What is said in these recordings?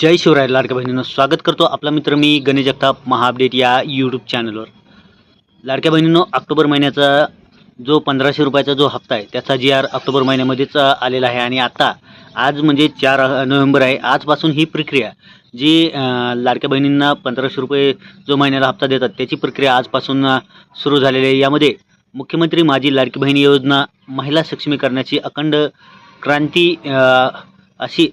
जय शिवराय लाडक्या बहिणींना स्वागत करतो आपला मित्र मी गणेश जगताप महाअपडेट या यूट्यूब चॅनलवर लाडक्या बहिणींनो ऑक्टोबर महिन्याचा जो पंधराशे रुपयाचा जो हप्ता आहे त्याचा जी आर ऑक्टोबर महिन्यामध्येच आलेला आहे. आणि आता आज म्हणजे चार नोव्हेंबर आहे. आजपासून ही प्रक्रिया जी लाडक्या बहिणींना पंधराशे रुपये जो महिन्याला हप्ता देतात त्याची प्रक्रिया आजपासून सुरू झालेली आहे. यामध्ये मुख्यमंत्री माझी लाडकी बहिणी योजना महिला सक्षमीकरणाची अखंड क्रांती अशी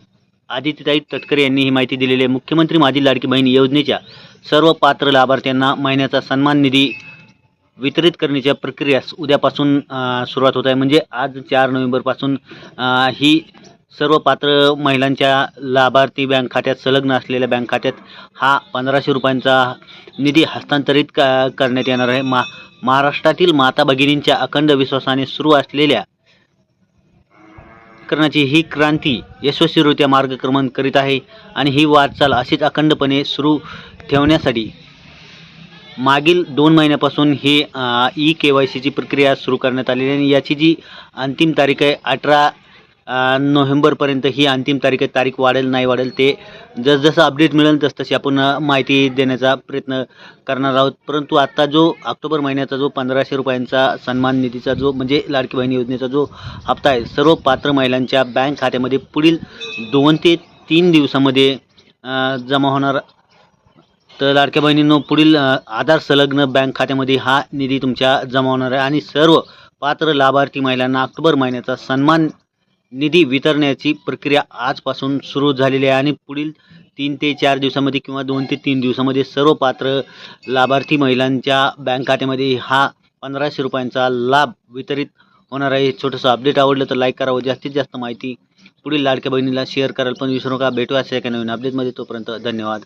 आदित्यताई तटकरे यांनी ही माहिती दिलेली आहे. मुख्यमंत्री माझी लाडकी बहीण योजनेच्या सर्व पात्र लाभार्थ्यांना महिन्याचा सन्मान निधी वितरित करण्याच्या प्रक्रियास उद्यापासून सुरुवात होत आहे. म्हणजे आज चार नोव्हेंबरपासून ही सर्व पात्र महिलांच्या लाभार्थी बँक खात्यात संलग्न असलेल्या बँक खात्यात हा पंधराशे रुपयांचा निधी हस्तांतरित क करण्यात येणार आहे. मा महाराष्ट्रातील माता भगिनींच्या अखंड विश्वासाने सुरू असलेल्या करण्याची ही क्रांती यशस्वीरित्या मार्गक्रमण करीत आहे आणि ही वाटचाल अशीच अखंडपणे सुरू ठेवण्यासाठी मागील दोन महिन्यापासून ही ई के वाय सीची प्रक्रिया सुरू करण्यात आलेली आहे आणि याची जी अंतिम तारीख आहे अठरा नोव्हेंबरपर्यंत ही अंतिम तारीख आहे. तारीख वाढेल नाही वाढेल ते जसजसं अपडेट मिळेल तसतशी आपण माहिती देण्याचा प्रयत्न करणार आहोत. परंतु आत्ता जो ऑक्टोबर महिन्याचा जो पंधराशे रुपयांचा सन्मान निधीचा जो म्हणजे लाडकी बहिणी योजनेचा जो हप्ता आहे सर्व पात्र महिलांच्या बँक खात्यामध्ये पुढील दोन ते तीन दिवसामध्ये जमा होणार. तर लाडक्या बहिणींनो पुढील आधार संलग्न बँक खात्यामध्ये हा निधी तुमच्या जमा होणार आहे. आणि सर्व पात्र लाभार्थी महिलांना ऑक्टोबर महिन्याचा सन्मान निधी वितरण्याची प्रक्रिया आजपासून सुरू झालेली आहे आणि पुढील तीन ते चार दिवसामध्ये किंवा दोन ते तीन दिवसामध्ये सर्व पात्र लाभार्थी महिलांच्या बँक खात्यामध्ये हा पंधराशे रुपयांचा लाभ वितरित होणार आहे. छोटंसं अपडेट आवडलं तर लाईक करावं जास्तीत जास्त माहिती पुढील लाडक्या बहिणीला शेअर करायला पण विसरू नका. भेटू अशा एका नवीन अपडेटमध्ये तोपर्यंत धन्यवाद.